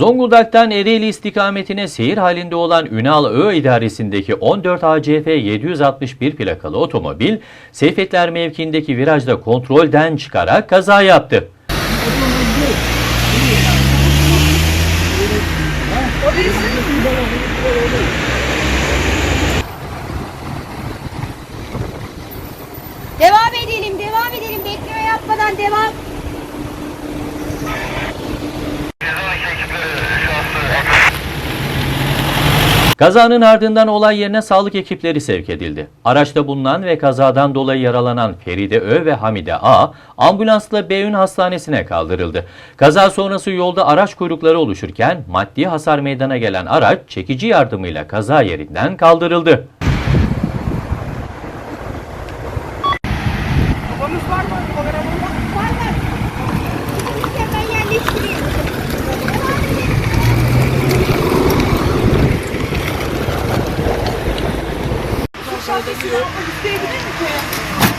Zonguldak'tan Ereğli istikametine seyir halinde olan Ünal Ö idaresindeki 14 ACF 761 plakalı otomobil Seyfetler mevkiindeki virajda kontrolden çıkarak kaza yaptı. Devam edelim, devam edelim. Bekleme yapmadan devam. Kazanın ardından olay yerine sağlık ekipleri sevk edildi. Araçta bulunan ve kazadan dolayı yaralanan Feride Ö ve Hamide A ambulansla Beyoğlu Hastanesi'ne kaldırıldı. Kaza sonrası yolda araç kuyrukları oluşurken maddi hasar meydana gelen araç çekici yardımıyla kaza yerinden kaldırıldı. Var var. Hemen yerleştireyim. Devam edelim. Şu şarkısını isteyebilir mi ki?